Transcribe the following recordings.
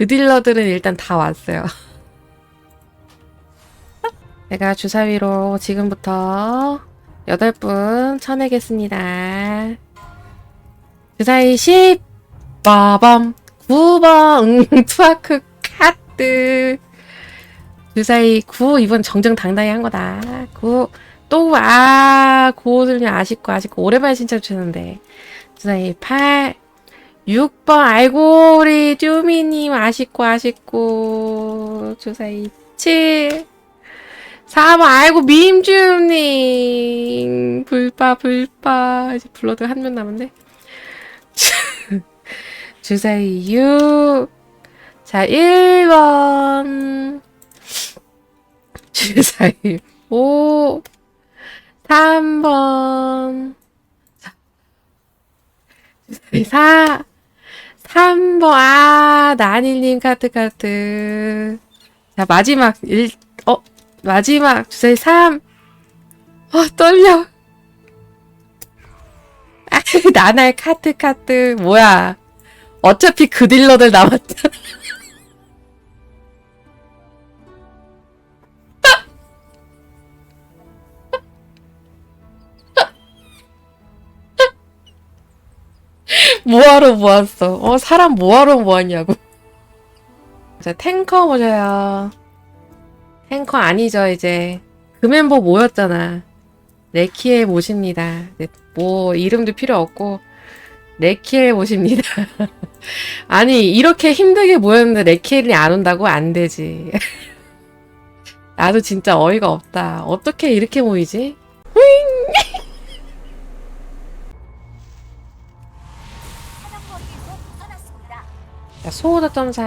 그 딜러들은 일단 다 왔어요. 제가 주사위로 지금부터 8분 쳐내겠습니다. 주사위 10, 빠밤, 9번, 응, 투아크 카드. 주사위 9, 이번 정정당당히 한 거다. 9, 또, 아, 고들님 아쉽고, 아쉽고, 오랜만에 신청 주셨는데. 주사위 8, 6번, 아이고, 우리 쭈미님 아쉽고, 아쉽고, 주사위 7, 4번, 아이고, 민주님. 불빠, 불빠. 이제 불러도 한명 남았네. 주사위 6. 자, 1번. 주사위 5. 3번. 자, 주사위 4. 3번. 아, 나닐님 카트 카트. 자, 마지막 1, 어, 마지막 주사위 3. 어, 떨려. 아, 나날 카트 카트. 뭐야. 어차피 그 딜러들 남았잖아. 뭐하러 모았어? 어, 사람 뭐하러 모았냐고. 자, 탱커 보셔요. 탱커 아니죠, 이제. 그 멤버 모였잖아. 레키에 모십니다. 네, 뭐, 이름도 필요 없고, 레키에 모십니다. 아니, 이렇게 힘들게 모였는데 레키엘이 안 온다고? 안 되지. 나도 진짜 어이가 없다. 어떻게 이렇게 모이지? 자, 소호다 점사.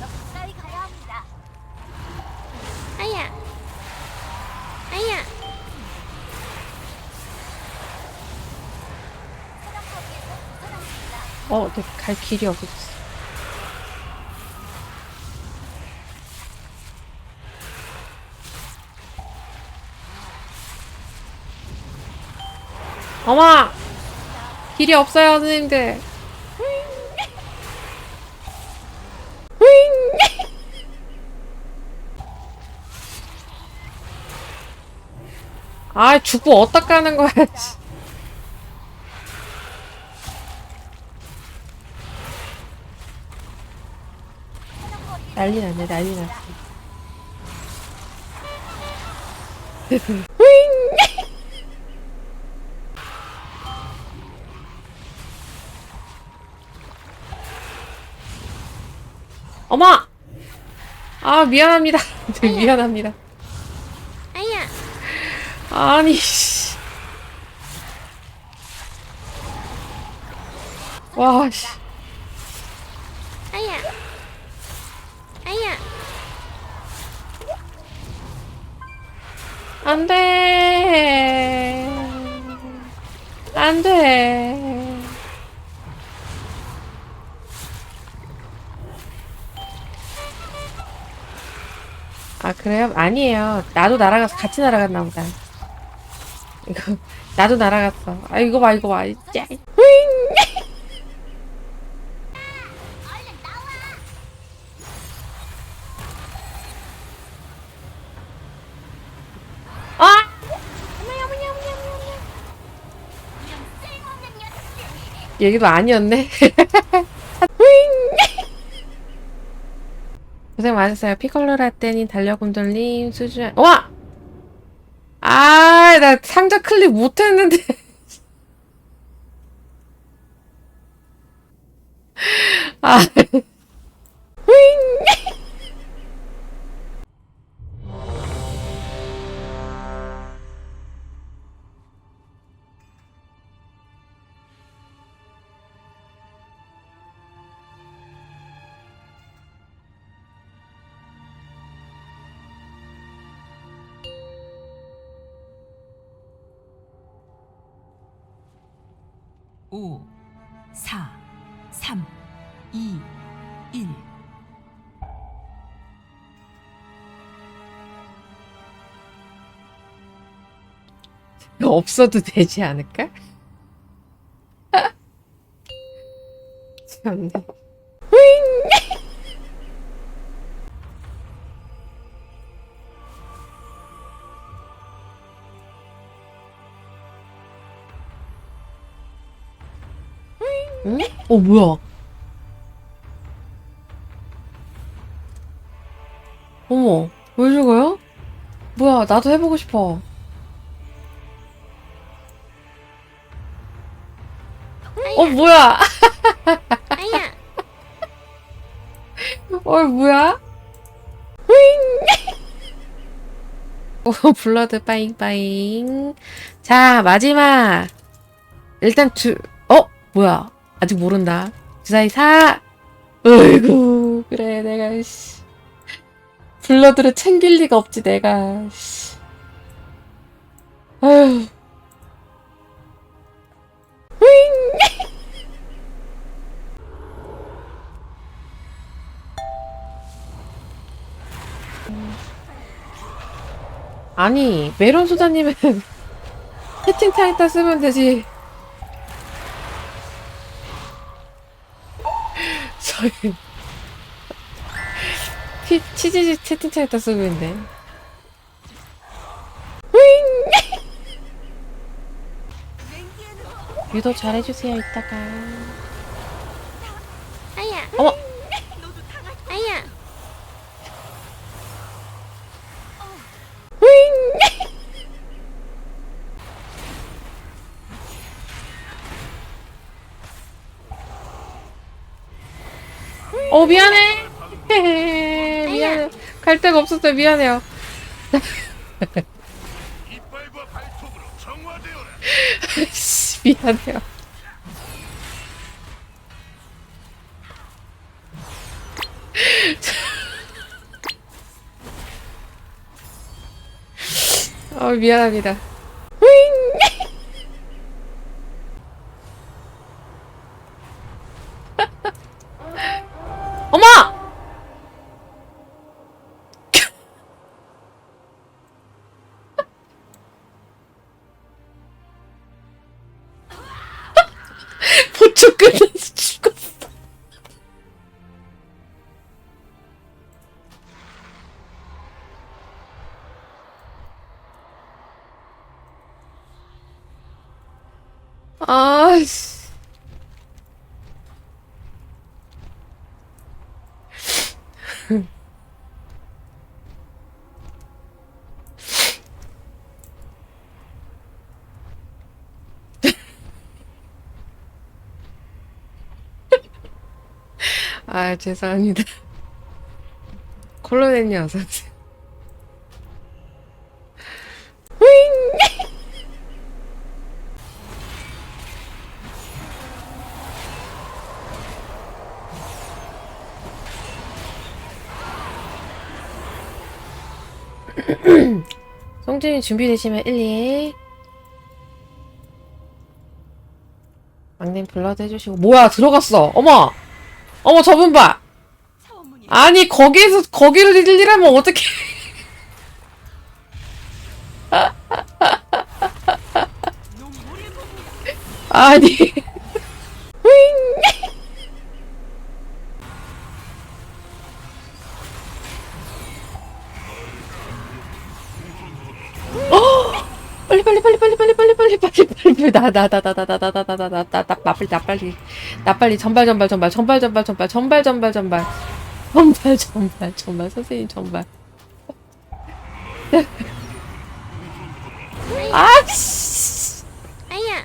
가까이 가야 합니다. 아야. 아야. 어, 갈 길이 어디 있어? 어머! 길이 없어요, 선생님들. 아, 죽고 까는 거야, 씨. 난리 났네, 난리 났어. 어머! 아, 미안합니다. 네, 미안합니다. 아야. 아니, 씨. 와, 씨. 아야. 아야. 안 돼. 안 돼. 아, 그래요? 아니에요. 나도 날아가서 같이 날아갔나 보다. 이거, 나도 날아갔어. 아, 이거 봐, 이거 봐. 짜. 아! 얘기도 아니었네. 고생 많으셨어요. 피콜로 라떼님, 달려곰돌님, 수주, 와! 아, 나 상자 클릭 못했는데. 아. 5, 4, 3, 2, 1. 없어도 되지 않을까? 참네. 어, 뭐야? 어머, 왜 죽어요? 뭐야, 나도 해보고 싶어. 어, 뭐야? 어, 뭐야? 윙! 오, 블러드 빠잉빠잉. 자, 마지막. 일단 두, 어? 뭐야? 아직 모른다. 주사위 사! 어이구, 그래, 내가, 씨. 블러드를 챙길 리가 없지, 내가, 씨. 아휴. 아니, 메론 소다님은 채팅창에다 쓰면 되지. 저희 치, 치즈지 채팅창에다 쓰고 있는데. 유도 잘해주세요, 이따가. 어, 미안해! 미안해. 갈 데가 없었어요, 미안해요. 씨, 미안해요. 어, 미안합니다. 아, 죄송합니다. 콜로네님 어서오세요. 송진이 준비되시면 1, 2 막님 블러드 해주시고. 뭐야 들어갔어. 어머! 어머 저분 봐! 아니 거기에서 거기를 일리라면 어떻게 아니 빨리 빨리 빨리 빨리 빨리 나나나나나나나나나나나나 빨리 나 빨리 나 빨리 전발 전발 전발 전발 전발 전발 전발 전발 전발 전발 전발 전발 선생님 전발 아씨 아야.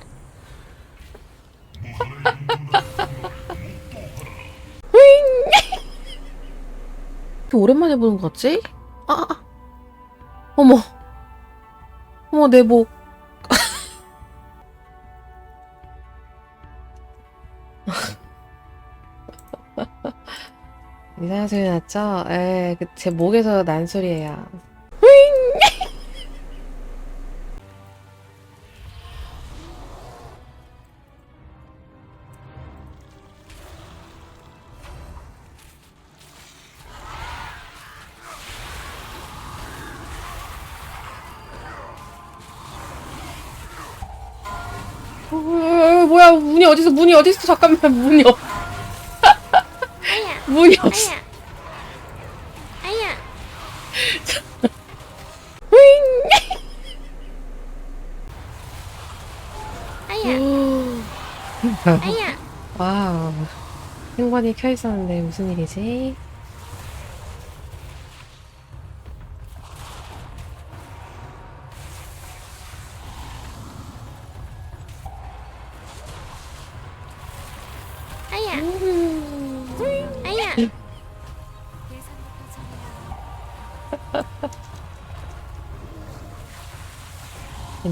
오랜만에 보는 것 같지? 아, 아. 어머 어머 내목 이상한 소리 났죠? 에, 그, 제 목에서 난 소리예요. 어, 뭐야 문이 어디서 문이 어디서 잠깐만 문이 없. 문이 없어. 아야, 아야, 아야, 아야, 와우. 행관이 켜 있었는데 무슨 일이지?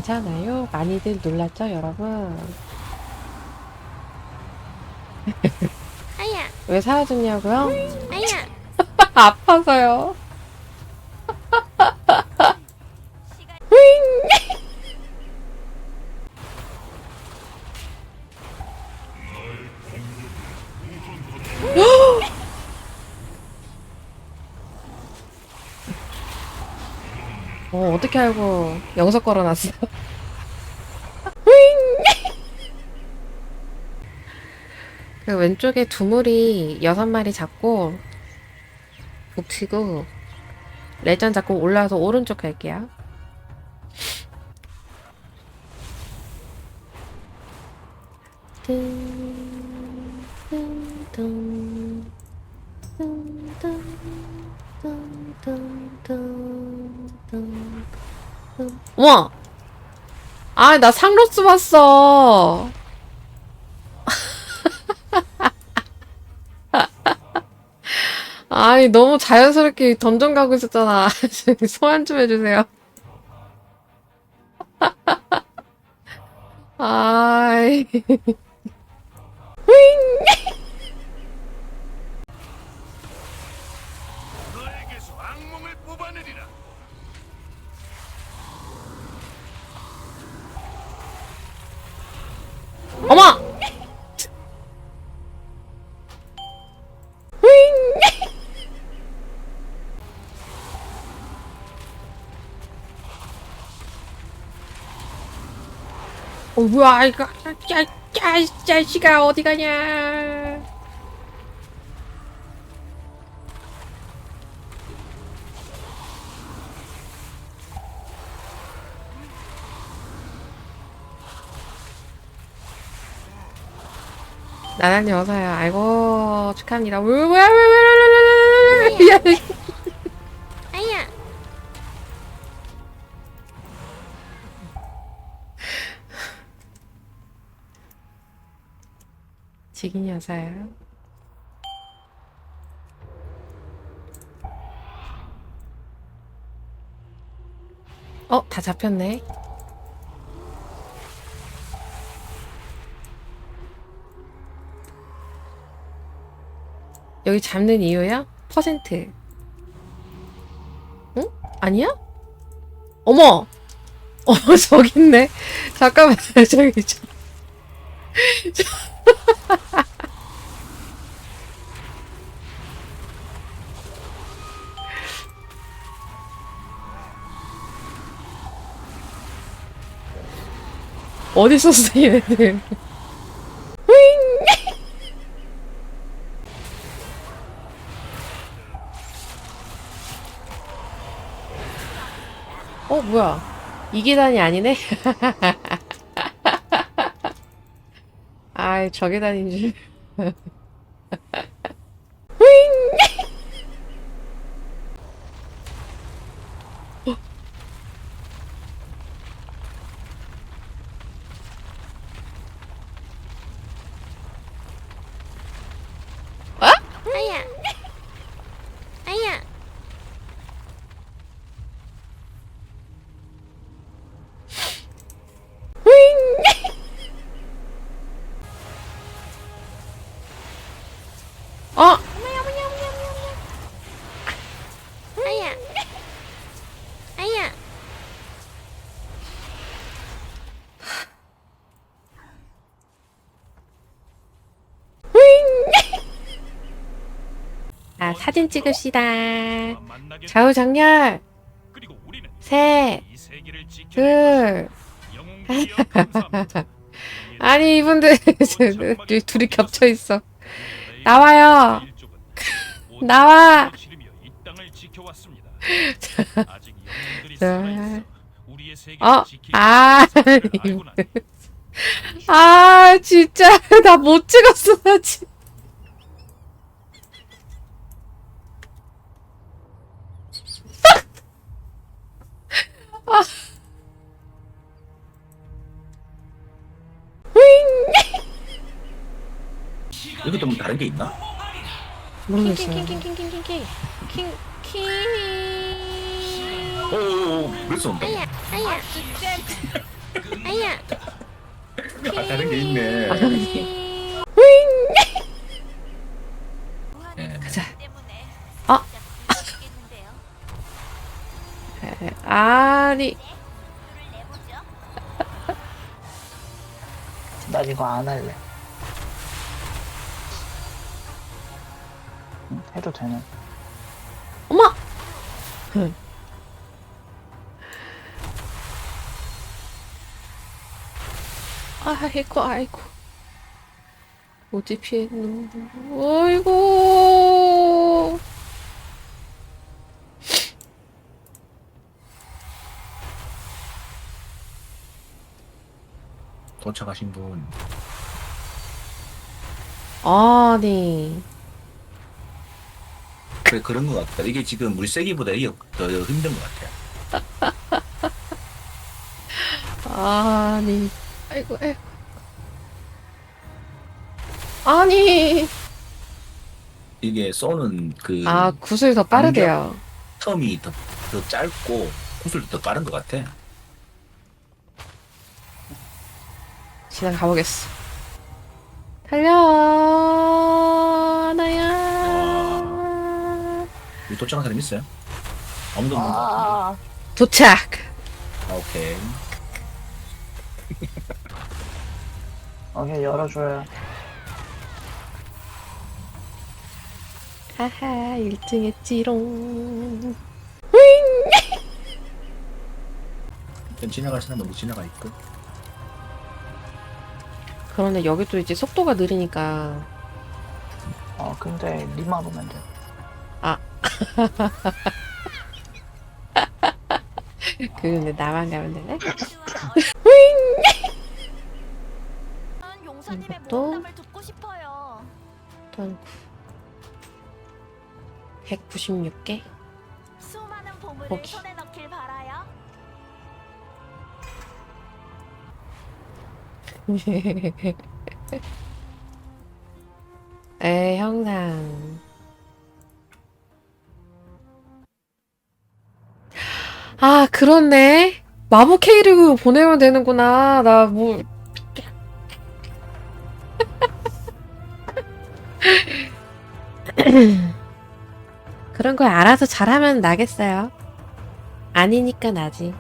괜찮아요. 많이들 놀랐죠, 여러분? 아야, 왜 사라졌냐고요? 아야, 아파서요. 어, 어떻게 알고 영석 걸어놨어? 그 왼쪽에 두물이 여섯 마리 잡고 붙이고 레전 잡고 올라와서 오른쪽 갈게요. 와! 아, 나 상로스 봤어. 아니, 너무 자연스럽게 던전 가고 있었잖아. 소환 좀 해주세요. 아이. 어, 뭐야, 이거, 야, 야, 이 자식아, 어디 가냐. 나나님 어서요. 아이고, 축하합니다. 왜, 왜, 왜, 왜, 왜, 왜, 왜, 지긴이 어서요. 어, 다 잡혔네. 여기 잡는 이유야? 퍼센트. 응? 아니야? 어머! 어머, 저기 있네. 잠깐만, 저기, 저. 어디 있었어, 얘네들. 어, 뭐야. 이 계단이 아니네? 아이, 저 계단인 줄. 사진 찍읍시다. 좌우정렬. 셋, 둘. 아니, 이분들 둘이 겹쳐 있어. 나와요. 나와. 자. 어, 아, 아, 아 진짜 나 못 찍었어, 나 진짜. 이것도 뭐 다른 게 있나? 모르겠어요. 킹킹킹킹킹킹킹킹 킹킹 오오오 그래서 온다. 아야 아야. 아야. 아 다른 게 있네. 예. 가자. 아. 에, 아니 나 이거 안 할래. 응, 해도 되는. 어머. 흠. 아이고 아이고 어디 피했노 아이고 도착하신 분. 아니 그래 그런 것 같다 이게 지금 물세기보다 이게 더 힘든 것 같아 아니 아이고 아이고 아니. 이게 쏘는 그 아 구슬 더 빠르대요. 텀이 더, 더 짧고 구슬도 더 빠른 것 같아 지나가 보겠어. 달려 나야. 여기 도착한 사람 있어요? 아무도 없는 것 같은데. 아, 도착. 아, 오케이. 오케이 열어줘요. 하하 1등 했지롱. 일단 지나갈 사람 먼저 지나가 있고 그런데 여기 또 이제 속도가 느리니까 어, 근데 니만 오면 돼. 그 근데 나만 가면 되네 용사님의 또? 모험담을 듣고 싶어요. 돈 196개 수많은 보물을 오케이. 손에 에 형상. 아 그렇네. 마법 K리그 보내면 되는구나. 나 뭐. 그런 걸 알아서 잘하면 나겠어요. 아니니까 나지